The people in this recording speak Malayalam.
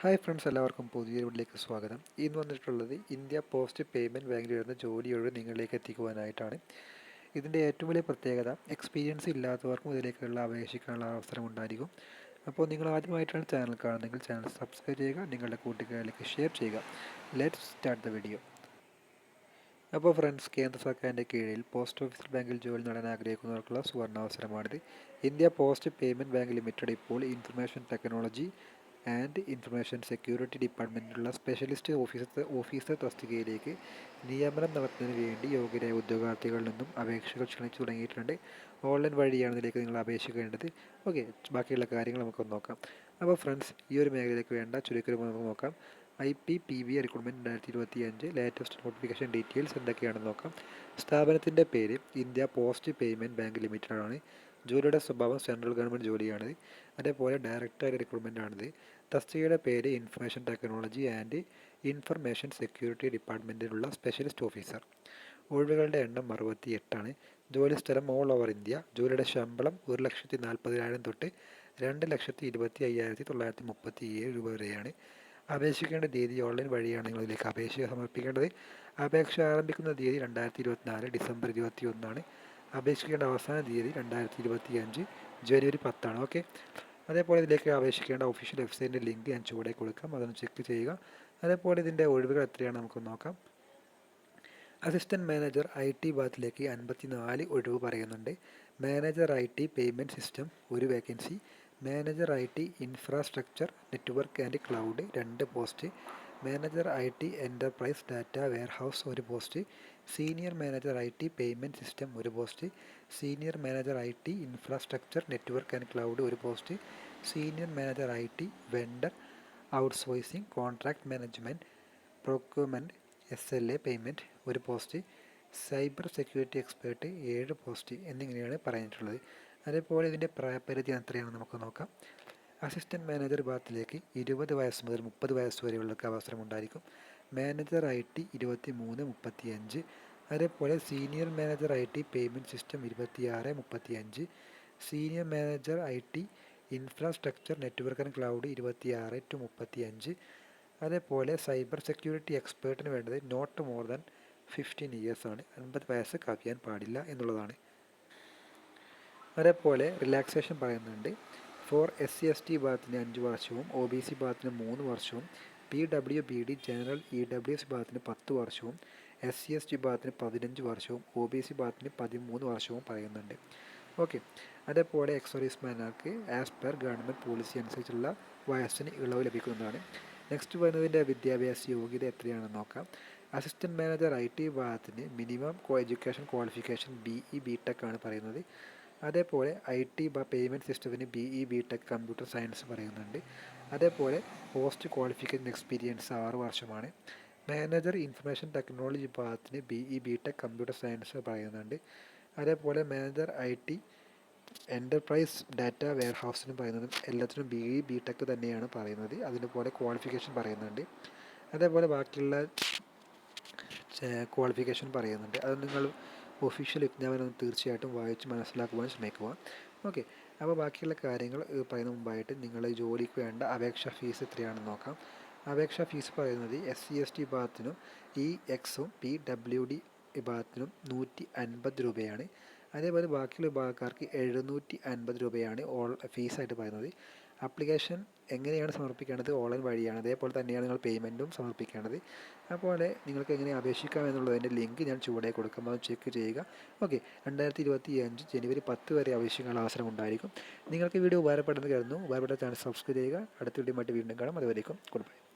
ഹായ് ഫ്രണ്ട്സ് എല്ലാവർക്കും പുതിയ വീട്ടിലേക്ക് സ്വാഗതം. ഇന്ന് വന്നിട്ടുള്ളത് ഇന്ത്യ പോസ്റ്റ് പേയ്മെന്റ് ബാങ്കിൽ വരുന്ന ജോലി ഒഴിവ് നിങ്ങളിലേക്ക് എത്തിക്കുവാനായിട്ടാണ്. ഇതിന്റെ ഏറ്റവും വലിയ പ്രത്യേകത എക്സ്പീരിയൻസ് ഇല്ലാത്തവർക്കും ഇതിലേക്കുള്ള അപേക്ഷിക്കാനുള്ള അവസരം ഉണ്ടായിരിക്കും. അപ്പോൾ നിങ്ങൾ ആദ്യമായിട്ടാണ് ചാനൽ കാണുന്നതെങ്കിൽ ചാനൽ സബ്സ്ക്രൈബ് ചെയ്യുക നിങ്ങളുടെ കൂട്ടുകാരിലേക്ക് ഷെയർ ചെയ്യുക. ലെറ്റ് സ്റ്റാർട്ട് ദ വീഡിയോ അപ്പോൾ ഫ്രണ്ട്സ് കേന്ദ്ര സർക്കാരിന്റെ കീഴിൽ പോസ്റ്റ് ഓഫീസ് ബാങ്കിൽ ജോലി നേടാൻ ആഗ്രഹിക്കുന്നവർക്കുള്ള സുവർണാവസരമാണിത് India post payment bank limited ഇപ്പോൾ information technology and information security ഡിപ്പാർട്ട്മെന്റിലുള്ള specialist officer officer തസ്തികയിലേക്ക് നിയമനം നടത്തുന്നതിന് വേണ്ടി യോഗ്യരായ ഉദ്യോഗാർത്ഥികളിൽ നിന്നും അപേക്ഷകൾ ക്ഷണിച്ചു തുടങ്ങിയിട്ടുണ്ട്. ഓൺലൈൻ വഴിയാണ് ഇതിലേക്ക് നിങ്ങൾ അപേക്ഷിക്കേണ്ടത്. ഓക്കെ ബാക്കിയുള്ള കാര്യങ്ങൾ നമുക്കൊന്ന് നോക്കാം. അപ്പോൾ ഫ്രണ്ട്സ് ഈ ഒരു മേഖലയിലേക്ക് വേണ്ട ചുരുക്കരൂപം നമുക്ക് നോക്കാം. I P P B recruitment രണ്ടായിരത്തി ഇരുപത്തി അഞ്ച് ലേറ്റസ്റ്റ് നോട്ടിഫിക്കേഷൻ ഡീറ്റെയിൽസ് എന്തൊക്കെയാണെന്ന് നോക്കാം. സ്ഥാപനത്തിന്റെ പേര് India post payment bank limited ആണ്. ജോലിയുടെ സ്വഭാവം സെൻട്രൽ ഗവൺമെന്റ് ജോലിയാണിത് അതേപോലെ ഡയറക്ടർ റിക്രൂട്ട്മെന്റ് ആണിത് തസ്തികയുടെ പേര് information technology and information security ഡിപ്പാർട്ട്മെന്റിലുള്ള specialist officer. ഒഴിവുകളുടെ എണ്ണം അറുപത്തി എട്ടാണ് ജോലി സ്ഥലം ഓൾ ഓവർ ഇന്ത്യ. ജോലിയുടെ ശമ്പളം ഒരു ലക്ഷത്തി നാൽപ്പതിനായിരം തൊട്ട് രണ്ട് ലക്ഷത്തി ഇരുപത്തി അയ്യായിരത്തി തൊള്ളായിരത്തി മുപ്പത്തി ഏഴ് രൂപ വരെയാണ്. അപേക്ഷിക്കേണ്ട തീയതി ഓൺലൈൻ വഴിയാണ് നിങ്ങൾ ഇതിലേക്ക് അപേക്ഷ സമർപ്പിക്കേണ്ടത്. അപേക്ഷ ആരംഭിക്കുന്ന തീയതി രണ്ടായിരത്തി ഇരുപത്തിനാല് ഡിസംബർ ഇരുപത്തി ഒന്നാണ് അപേക്ഷിക്കേണ്ട അവസാന തീയതി രണ്ടായിരത്തി ഇരുപത്തി അഞ്ച് ജനുവരി പത്താണ്. ഓക്കെ. അതേപോലെ ഇതിലേക്ക് അപേക്ഷിക്കേണ്ട ഒഫീഷ്യൽ വെബ്സൈറ്റിന്റെ ലിങ്ക് ഞാൻ ചുവടെ കൊടുക്കാം. അതൊന്ന് ചെക്ക് ചെയ്യുക. അതേപോലെ ഇതിന്റെ ഒഴിവുകൾ എത്രയാണ് നമുക്ക് നോക്കാം. അസിസ്റ്റന്റ് മാനേജർ ഐ ടി ഭാഗത്തിലേക്ക് അൻപത്തി നാല് ഒഴിവ് പറയുന്നുണ്ട്. Manager I T payment system ഒരു vacancy manager I T infrastructure network and cloud രണ്ട് post manager I T enterprise data warehouse ഒരു post senior manager I T payment system ഒരു post senior manager I T infrastructure network and cloud ഒരു post senior manager I T vendor outsourcing contract management procurement S L A payment ഒരു പോസ്റ്റ് സൈബർ സെക്യൂരിറ്റി എക്സ്പേർട്ട് ഏഴ് പോസ്റ്റ് എന്നിങ്ങനെയാണ് പറഞ്ഞിട്ടുള്ളത്. അതേപോലെ ഇതിന്റെ പ്രായപരിധി എത്രയാണെന്ന് നമുക്ക് നോക്കാം. അസിസ്റ്റന്റ് മാനേജർ ഭാഗത്തിലേക്ക് ഇരുപത് വയസ്സ് മുതൽ മുപ്പത് വയസ്സ് വരെയുള്ളവർക്ക് അവസരം ഉണ്ടായിരിക്കും മാനേജർ ഐ ടി ഇരുപത്തി മൂന്ന് മുപ്പത്തി അഞ്ച് അതേപോലെ senior manager I T payment system ഇരുപത്തിയാറ് മുപ്പത്തി അഞ്ച് senior manager I T infrastructure network and cloud ഇരുപത്തിയാറ് ടു മുപ്പത്തി അഞ്ച് അതേപോലെ സൈബർ സെക്യൂരിറ്റി എക്സ്പേർട്ടിന് വേണ്ടത് not more than fifteen years ആണ്. അൻപത് വയസ്സ് കവിയാൻ പാടില്ല എന്നുള്ളതാണ്. അതേപോലെ റിലാക്സേഷൻ പറയുന്നുണ്ട്. For S C S T ഭാഗത്തിന് അഞ്ച് വർഷവും ഒ ബി സി ഭാഗത്തിന് മൂന്ന് വർഷവും P W B D general E W S വിഭാഗത്തിന് പത്ത് വർഷവും എസ് സി എസ് വിഭാഗത്തിന് പതിനഞ്ച് വർഷവും ഒ ബി സി വിഭാഗത്തിന് പതിമൂന്ന് വർഷവും പറയുന്നുണ്ട്. ഓക്കെ. അതേപോലെ എക്സോറീസ്മാൻമാർക്ക് ആസ് പെർ ഗവൺമെന്റ് പോളിസി അനുസരിച്ചുള്ള വയസ്സിന് ഇളവ് ലഭിക്കുന്നതാണ്. നെക്സ്റ്റ് വരുന്നതിന്റെ വിദ്യാഭ്യാസ യോഗ്യത എത്രയാണെന്ന് നോക്കാം. അസിസ്റ്റന്റ് മാനേജർ ഐ ടി വിഭാഗത്തിന് മിനിമം കോ education qualification B E B tech ആണ് പറയുന്നത്. അതേപോലെ ഐ ടി പേയ്മെന്റ് സിസ്റ്റത്തിന് B E B tech computer science പറയുന്നുണ്ട്. അതേപോലെ പോസ്റ്റ് ക്വാളിഫിക്കേഷൻ എക്സ്പീരിയൻസ് ആറ് വർഷമാണ്. മാനേജർ ഇൻഫർമേഷൻ ടെക്നോളജി വിഭാഗത്തിന് B E B tech computer science പറയുന്നുണ്ട്. അതേപോലെ manager I T enterprise data wear ഹൗസിനും പറയുന്നത് എല്ലാത്തിനും ബി ഇ ബി ടെക് തന്നെയാണ് പറയുന്നത്. അതിനുപോലെ ക്വാളിഫിക്കേഷൻ പറയുന്നുണ്ട്. അതേപോലെ ബാക്കിയുള്ള ക്വാളിഫിക്കേഷൻ പറയുന്നുണ്ട്. അത് നിങ്ങൾ ഒഫീഷ്യൽ വിജ്ഞാപനം തീർച്ചയായിട്ടും വായിച്ച് മനസ്സിലാക്കുവാൻ ശ്രമിക്കുക ഓക്കെ അപ്പോൾ ബാക്കിയുള്ള കാര്യങ്ങൾ പറയുന്ന മുമ്പായിട്ട് നിങ്ങൾ ജോലിക്ക് വേണ്ട അപേക്ഷാ ഫീസ് എത്രയാണെന്ന് നോക്കാം. അപേക്ഷാ ഫീസ് പറയുന്നത് എസ് സി എസ് ടി വിഭാഗത്തിനും ഇ എക്സും പി ഡബ്ല്യു ഡി വിഭാഗത്തിനും നൂറ്റി അൻപത് രൂപയാണ്. അതേപോലെ ബാക്കിയുള്ള വിഭാഗക്കാർക്ക് എഴുന്നൂറ്റി അൻപത് രൂപയാണ് ഓൾ ഫീസായിട്ട് പറയുന്നത്. ആപ്ലിക്കേഷൻ എങ്ങനെയാണ് സമർപ്പിക്കേണ്ടത്? ഓൺലൈൻ വഴിയാണ്. അതേപോലെ തന്നെയാണ് നിങ്ങൾ പേയ്മെന്റും സമർപ്പിക്കേണ്ടത്. അതുപോലെ നിങ്ങൾക്ക് എങ്ങനെ അപേക്ഷിക്കാം എന്നുള്ളതിന്റെ ലിങ്ക് ഞാൻ ചുവടെ കൊടുക്കുമ്പോൾ ചെക്ക് ചെയ്യുക. ഓക്കെ രണ്ടായിരത്തി ഇരുപത്തി അഞ്ച് ജനുവരി പത്ത് വരെ അപേക്ഷിക്കാനുള്ള അവസരം ഉണ്ടായിരിക്കും. നിങ്ങൾക്ക് വീഡിയോ ഉപകാരപ്പെടുന്നത് കരുതുന്നു. ഉപകാരപ്പെട്ട ചാനൽ സബ്സ്ക്രൈബ് ചെയ്യുക. അടുത്ത വീഡിയോ വീണ്ടും കാണാം. അതുവരേക്കും ഗുഡ് ബൈ